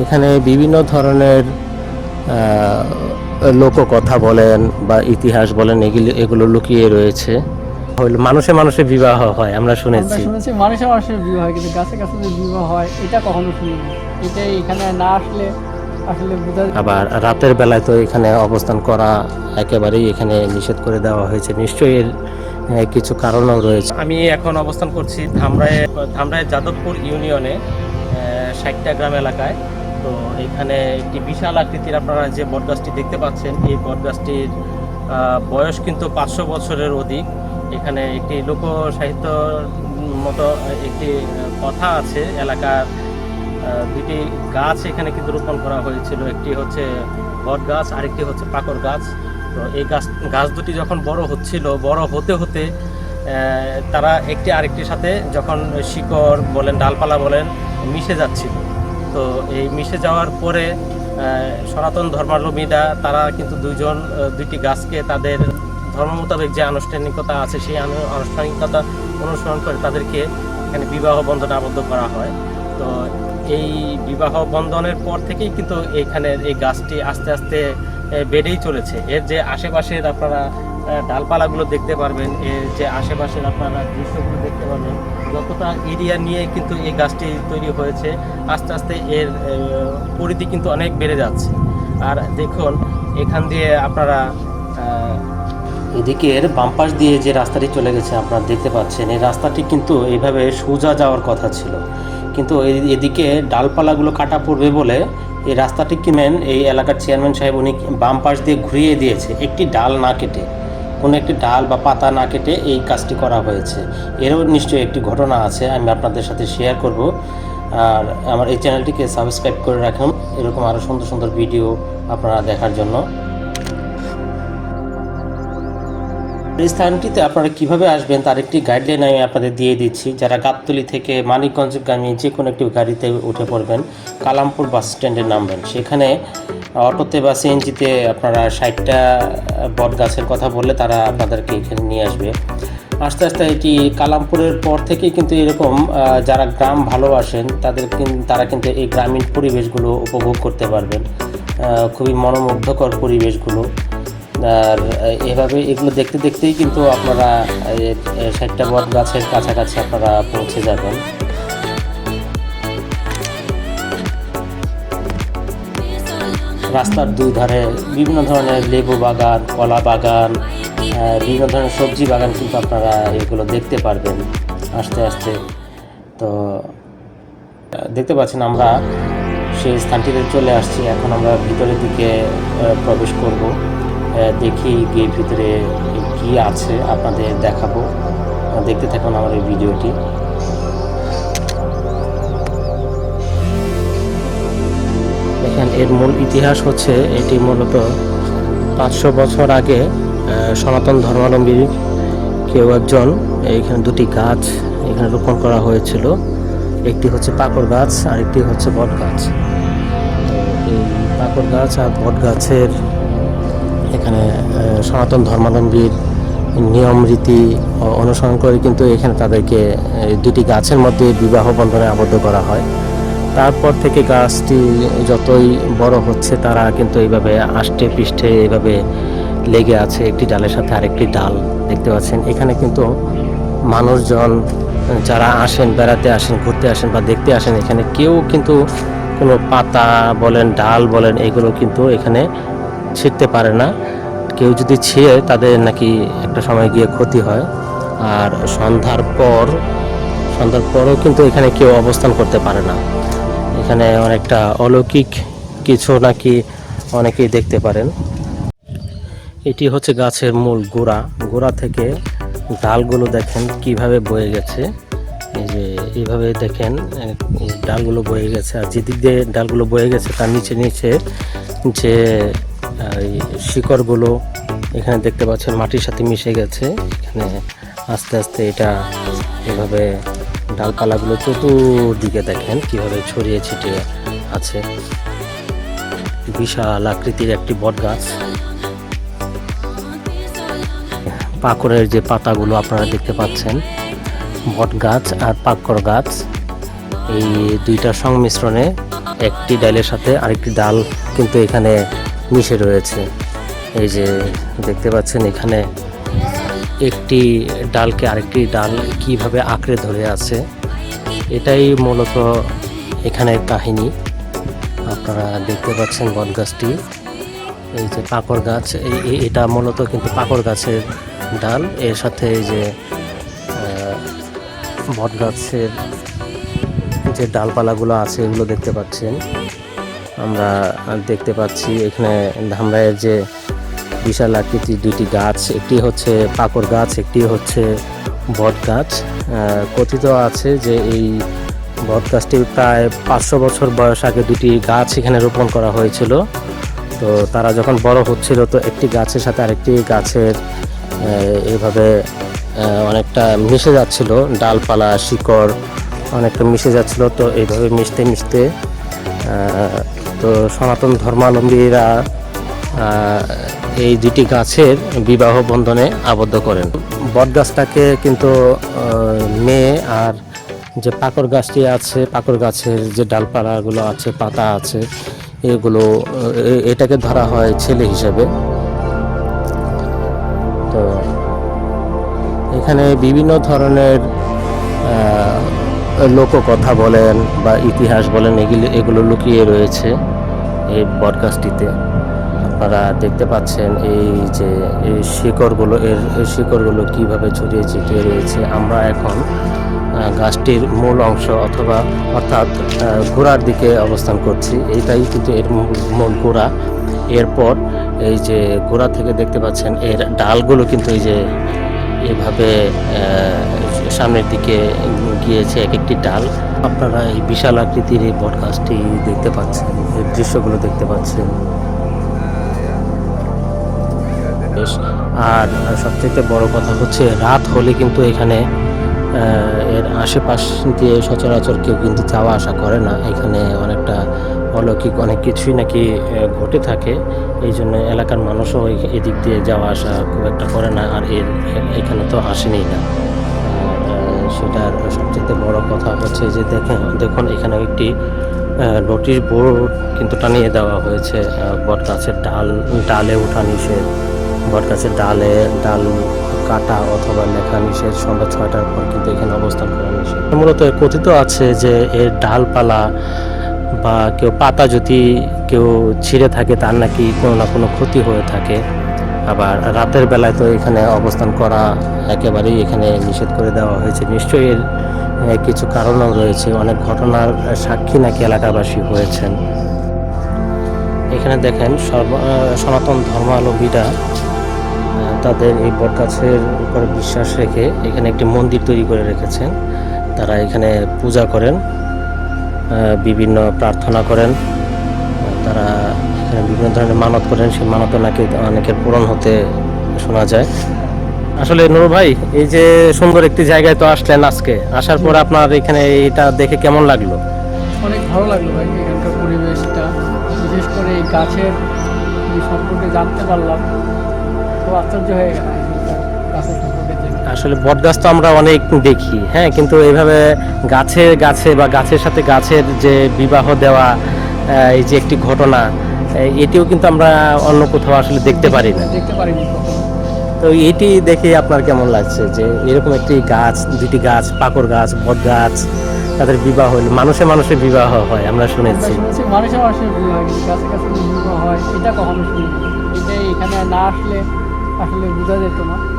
এখানে বিভিন্ন ধরনের লোককথা বলেন বা ইতিহাস বলেন এগুলো এগুলো লুকিয়ে রয়েছে। হইল মানুষে মানুষে বিবাহ হয় আমরা আমরা শুনেছি শুনেছি মানুষের মানুষের বিবাহ হয় কিন্তু গাছে গাছে যে বিবাহ হয় এটা কখনো শুনিনি। এটাই এখানে না আসলে আসলে বোঝা আবার রাতের বেলায় তো এখানে অবস্থান করা একেবারেই এখানে নিষেধ করে দেওয়া হয়েছে। নিশ্চয়ই এর কিছু কারণও রয়েছে। আমি এখন অবস্থান করছি ধামরায় ধামরায় যাদবপুর ইউনিয়নে ষাটটা গ্রাম এলাকায়। তো এখানে একটি বিশাল আকৃতির আপনারা যে বটগাছটি দেখতে পাচ্ছেন, এই বটগাছটির বয়স কিন্তু পাঁচশো বছরের অধিক। এখানে একটি লোক সাহিত্য মতো একটি কথা আছে, এলাকার দুটি গাছ এখানে কিন্তু রোপণ করা হয়েছিল। একটি হচ্ছে বট গাছ আরেকটি হচ্ছে পাকর গাছ। তো এই গাছ গাছ দুটি যখন বড় হচ্ছিল, বড় হতে হতে তারা একটি আরেকটির সাথে যখন শিকড় বলেন, ডালপালা বলেন, মিশে যাচ্ছিল। তো এই মিশে যাওয়ার পরে সনাতন ধর্মাবলম্বীরা, তারা কিন্তু দুইজন দুইটি গাছকে তাদের ধর্ম মোতাবেক যে আনুষ্ঠানিকতা আছে, সেই আনু- আনুষ্ঠানিকতা অনুসরণ করে তাদেরকে এখানে বিবাহ বন্ধনে আবদ্ধ করা হয়। তো এই বিবাহ বন্ধনের পর থেকেই কিন্তু এখানে এই গাছটি আস্তে আস্তে বেড়েই চলেছে। এর যে আশেপাশের আপনারা ডালপালাগুলো দেখতে পারবেন এর যে আশেপাশের আপনারা দৃশ্যগুলো দেখতে পারবেন। যতটা এরিয়া নিয়ে কিন্তু এই গাছটি তৈরি হয়েছে, আস্তে আস্তে এর পরিধি কিন্তু অনেক বেড়ে যাচ্ছে। আর দেখুন, এখান দিয়ে আপনারা এদিকের বাম পাশ দিয়ে যে রাস্তাটি চলে গেছে, আপনারা দেখতে পাচ্ছেন, এই রাস্তাটি কিন্তু এইভাবে সোজা যাওয়ার কথা ছিল। কিন্তু এদিকে ডালপালাগুলো কাটা পড়বে বলে এই রাস্তাটি কিনেন এই এলাকার চেয়ারম্যান সাহেব, উনি বাম পাশ দিয়ে ঘুরিয়ে দিয়েছে, একটি ডাল না কেটে। কোনো একটি ডাল বা পাতা না কেটে এই কাজটি করা হয়েছে। এরও নিশ্চয়ই একটি ঘটনা আছে, আমি আপনাদের সাথে শেয়ার করব। আর আমার এই চ্যানেলটিকে সাবস্ক্রাইব করে রাখুন, এরকম আরও সুন্দর সুন্দর ভিডিও আপনারা দেখার জন্য। এই স্থানটিতে আপনারা কীভাবে আসবেন তার একটি গাইডলাইন আমি আপনাদের দিয়ে দিচ্ছি। যারা গাবতলি থেকে মানিকগঞ্জগামী যে কোনো একটি গাড়িতে উঠে পড়বেন, কালামপুর বাস স্ট্যান্ডে নামবেন। সেখানে অটোতে বা সিএনজিতে আপনারা ষাটটা বট গাছের কথা বললে তারা আপনাদেরকে এখানে নিয়ে আসবে। আস্তে আস্তে এটি কালামপুরের পর থেকেই কিন্তু এরকম যারা গ্রাম ভালোবাসেন, তাদের তারা কিন্তু এই গ্রামীণ পরিবেশগুলো উপভোগ করতে পারবেন। খুবই মনোমুগ্ধকর পরিবেশগুলো। আর এভাবে এগুলো দেখতে দেখতেই কিন্তু আপনারা ষাটটা বট গাছের কাছাকাছি আপনারা পৌঁছে যাবেন। রাস্তার দুই ধারে বিভিন্ন ধরনের লেবু বাগান, কলা বাগান বিভিন্ন ধরনের সবজি বাগান কিন্তু আপনারা এগুলো দেখতে পারবেন আস্তে আস্তে। তো, দেখতে পাচ্ছেন আমরা সেই স্থানটিতে চলে আসছি। এখন আমরা ভিতরের দিকে প্রবেশ করব। দেখি গিয়ে ভিতরে কি আছে, আপনাদের দেখাবো। দেখতে থাকুন আমার এই ভিডিওটি। এর মূল ইতিহাস হচ্ছে এটি মূলত পাঁচশো বছর আগে সনাতন ধর্মাবলম্বী কেউ একজন এখানে দুটি গাছ এখানে রোপণ করা হয়েছিল। একটি হচ্ছে পাকড় গাছ আর একটি হচ্ছে বট গাছ। এই পাকড় গাছ আর বট গাছের এখানে সনাতন ধর্মাবলম্বীর নিয়ম, রীতি অনুসরণ করে কিন্তু এখানে তাদেরকে দুটি গাছের মধ্যে বিবাহ বন্ধনে আবদ্ধ করা হয়। তারপর থেকে গাছটি যতই বড় হচ্ছে, তারা কিন্তু এইভাবে আষ্টে পৃষ্ঠে এইভাবে লেগে আছে। একটি ডালের সাথে আরেকটি ডাল দেখতে পাচ্ছেন। এখানে কিন্তু মানুষজন যারা আসেন, বেড়াতে আসেন, ঘুরতে আসেন বা দেখতে আসেন, এখানে কেউ কিন্তু কোনো পাতা বলেন, ডাল বলেন, এগুলো কিন্তু এখানে ছিঁড়তে পারে না। কেউ যদি ছিঁড়ে, তাদের নাকি একটা সময় গিয়ে ক্ষতি হয়। আর সন্ধ্যার পর, সন্ধ্যার পরও কিন্তু এখানে কেউ অবস্থান করতে পারে না। এখানে অনেকটা অলৌকিক কিছু নাকি অনেকেই দেখতে পারেন। এটি হচ্ছে গাছের মূল গোড়া। গোড়া থেকে ডালগুলো দেখেন কীভাবে বয়ে গেছে। এই যে এইভাবে দেখেন, ডালগুলো বয়ে গেছে। আর যেদিক দিয়ে ডালগুলো বয়ে গেছে, তার নিচে নিচে যে শিকড়গুলো, এখানে দেখতে পাচ্ছেন মাটির সাথে মিশে গেছে। এখানে আস্তে আস্তে এটা এভাবে ডালপালাগুলো চতুর্দিকে দেখেন, কীভাবে ছড়িয়ে ছিটিয়ে আছে। বিশাল আকৃতির একটি বট গাছ। পাকড়ের যে পাতাগুলো আপনারা দেখতে পাচ্ছেন, বট গাছ আর পাকড় গাছ। এই দুইটা সংমিশ্রণে একটি ডালের সাথে আরেকটি ডাল কিন্তু এখানে মিশে রয়েছে। এই যে দেখতে পাচ্ছেন এখানে একটি ডালকে আরেকটি ডাল কীভাবে আঁকড়ে ধরে আছে, এটাই মূলত এখানের কাহিনী। আপনারা দেখতে পাচ্ছেন বটগাছটি এই যে পাকড় গাছ এটা মূলত কিন্তু পাকড় গাছের ডাল। এর সাথে এই যে বট গাছের যে ডালপালাগুলো আছে, এগুলো দেখতে পাচ্ছেন। আমরা দেখতে পাচ্ছি এখানে ধামরাইয়ের যে বিশাল আকৃতির দুটি গাছ, একটি হচ্ছে পাকড় গাছ, একটি হচ্ছে বট গাছ। কথিত আছে যে এই বট গাছটি প্রায় পাঁচশো বছর বয়স আগে দুটি গাছ এখানে রোপণ করা হয়েছিল। তো তারা যখন বড় হচ্ছিল, তো একটি গাছের সাথে আরেকটি গাছের এভাবে অনেকটা মিশে যাচ্ছিল। ডালপালা, শিকড় অনেকটা মিশে যাচ্ছিল, তো এইভাবে মিশতে মিশতে তো সনাতন ধর্মাবলম্বীরা এই দুটি গাছের বিবাহ বন্ধনে আবদ্ধ করেন। বট গাছটাকে কিন্তু মেয়ে আর যে পাকড় গাছটি আছে, পাকড় গাছের যে ডালপালাগুলো আছে, পাতা আছে, এগুলো এটাকে ধরা হয় ছেলে হিসেবে। তো এখানে বিভিন্ন ধরনের লোককথা বলেন বা ইতিহাস বলেন, এগুলো এগুলো লুকিয়ে রয়েছে এই বটগাছটিতে। আপনারা দেখতে পাচ্ছেন এই যে, এই শিকড়গুলো, এর শিকড়গুলো কীভাবে ছড়িয়ে ছিটিয়ে রয়েছে। আমরা এখন গাছটির মূল অংশ অথবা, অর্থাৎ গোড়ার দিকে অবস্থান করছি। এইটাই কিন্তু এর মূল- গোড়া। এরপর এই যে গোড়া থেকে দেখতে পাচ্ছেন, এর ডালগুলো কিন্তু এই যে, এভাবে সামনের দিকে গিয়েছে এক একটি ডাল। আপনারা এই বিশাল আকৃতির এই বট গাছটি দেখতে পাচ্ছেন এর দৃশ্যগুলো দেখতে পাচ্ছেন। বেশ আর সবথেকে বড় কথা হচ্ছে রাত হলে কিন্তু এখানে এর আশেপাশ দিয়ে সচরাচর কেউ কিন্তু যাওয়া আসা করে না। এখানে অনেকটা অলৌকিক অনেক কিছুই নাকি ঘটে থাকে। এই জন্য এলাকার মানুষও এদিক দিয়ে যাওয়া আসা খুব একটা করে না, আর এর, এখানে তো আসেনি না। সেটার সবচেয়ে বড় কথা হচ্ছে যে দেখেন, দেখুন এখানে একটি নোটিশ বোর্ড কিন্তু টানিয়ে দেওয়া হয়েছে বট গাছের ডাল, ডালে ওঠা নিষেধ। বট গাছের ডালে ডাল কাটা অথবা লেখা নিষেধ সন্ধ্যা ছয়টার পর কিন্তু এখানে অবস্থান করা নিষেধ। মূলত কথিত আছে যে এর ডালপালা বা কেউ পাতা যদি কেউ ছিঁড়ে থাকে তার নাকি কোনো না কোনো ক্ষতি হয়ে থাকে। আবার রাতের বেলায় তো এখানে অবস্থান করা একেবারেই এখানে নিষেধ করে দেওয়া হয়েছে। নিশ্চয়ই এর কিছু কারণও রয়েছে। অনেক ঘটনার সাক্ষী নাকি এলাকাবাসী হয়েছেন। এখানে দেখেন সর্ব সনাতন ধর্মাবলম্বীরা আহ, তাদের এই বটগাছের উপরে বিশ্বাস রেখে এখানে একটি মন্দির তৈরি করে রেখেছেন। তারা এখানে পূজা করেন বিভিন্ন প্রার্থনা করেন। তারা এখানে বিভিন্ন ধরনের মানত করেন। সেই মানত নাকি অনেকের পূরণ হতে শোনা যায়। আসলে নূর ভাই, এই যে সুন্দর একটি জায়গায় তো আসলেন আজকে। আসার পর আপনার এখানে এটা দেখে কেমন লাগল? অনেক ভালো লাগল ভাই এখানকার পরিবেশটা। বিশেষ করে এই গাছের সম্পর্কে জানতে পারলাম। আশ্চর্য হয়ে গেল। আসলে বটগাছ তো আমরা অনেক দেখি হ্যাঁ কিন্তু এইভাবে গাছে গাছে বা গাছের সাথে গাছের যে বিবাহ দেওয়া এই যে একটি ঘটনা এটিও কিন্তু আমরা অন্য কোথাও আসলে দেখতে পারি না দেখতে তো এটি দেখে আপনার কেমন লাগছে যে এরকম একটি গাছ দুটি গাছ পাকড় গাছ বট গাছ তাদের বিবাহ হইল মানুষে মানুষে বিবাহ হয় আমরা শুনেছি। মানুষের মানুষের বিবাহ হয় এটা কখনো এটাই এখানে না আসলে আসলে বোঝা যেত না।